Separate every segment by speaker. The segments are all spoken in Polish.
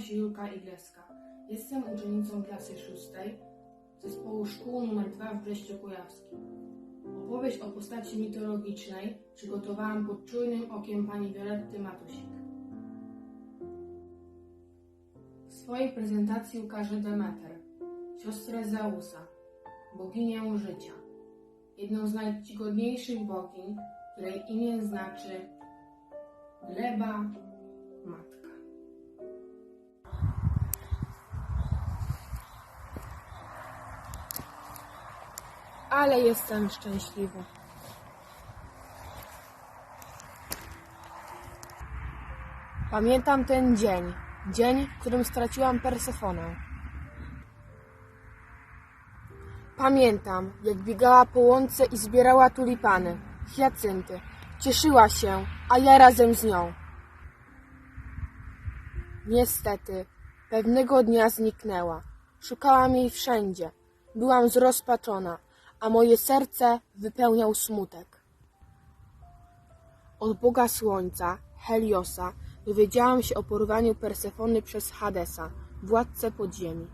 Speaker 1: Się Julka Igleska. Jestem uczennicą klasy szóstej zespołu szkół nr 2 w Brześciu Kujawskim. Opowieść o postaci mitologicznej przygotowałam pod czujnym okiem pani Violetty Matusik. W swojej prezentacji ukażę Demeter, siostrę Zeusa, boginię życia, jedną z najczcigodniejszych bogiń, której imię znaczy gleba matka. Ale jestem szczęśliwa. Pamiętam ten dzień, dzień, w którym straciłam Persefonę. Pamiętam, jak biegała po łące i zbierała tulipany, hiacynty. Cieszyła się, a ja razem z nią. Niestety, pewnego dnia zniknęła. Szukałam jej wszędzie. Byłam zrozpaczona, a moje serce wypełniał smutek. Od Boga Słońca, Heliosa, dowiedziałam się o porwaniu Persefony przez Hadesa, władcę podziemi.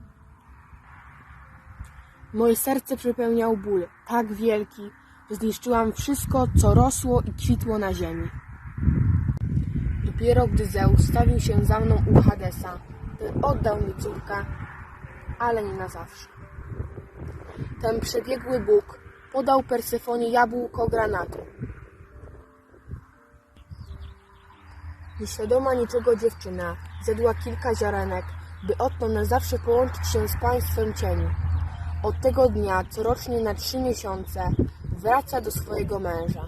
Speaker 1: Moje serce przepełniał ból, tak wielki, że zniszczyłam wszystko, co rosło i kwitło na ziemi. Dopiero gdy Zeus stawił się za mną u Hadesa, ten oddał mi córkę, ale nie na zawsze. Ten przebiegły Bóg podał Persefonie jabłko granatu. Nieświadoma niczego dziewczyna zjadła kilka ziarenek, by odtąd na zawsze połączyć się z państwem cieni. Od tego dnia corocznie na trzy miesiące wraca do swojego męża.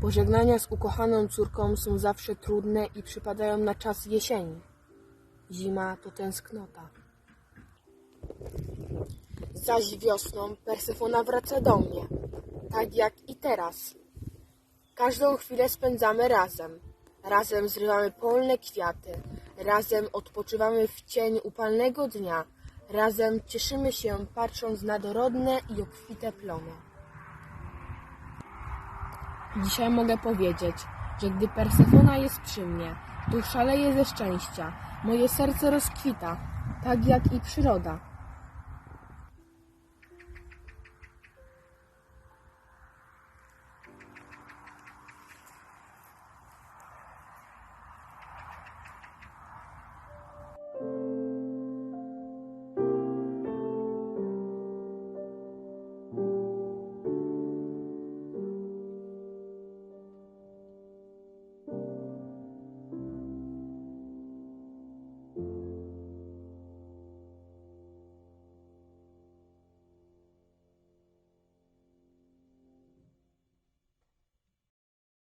Speaker 1: Pożegnania z ukochaną córką są zawsze trudne i przypadają na czas jesieni. Zima to tęsknota. Zaś wiosną Persefona wraca do mnie, tak jak i teraz. Każdą chwilę spędzamy razem. Razem zrywamy polne kwiaty, razem odpoczywamy w cieniu upalnego dnia, razem cieszymy się patrząc na dorodne i obfite plony. Dzisiaj mogę powiedzieć, że gdy Persefona jest przy mnie, to szaleję ze szczęścia, moje serce rozkwita, tak jak i przyroda.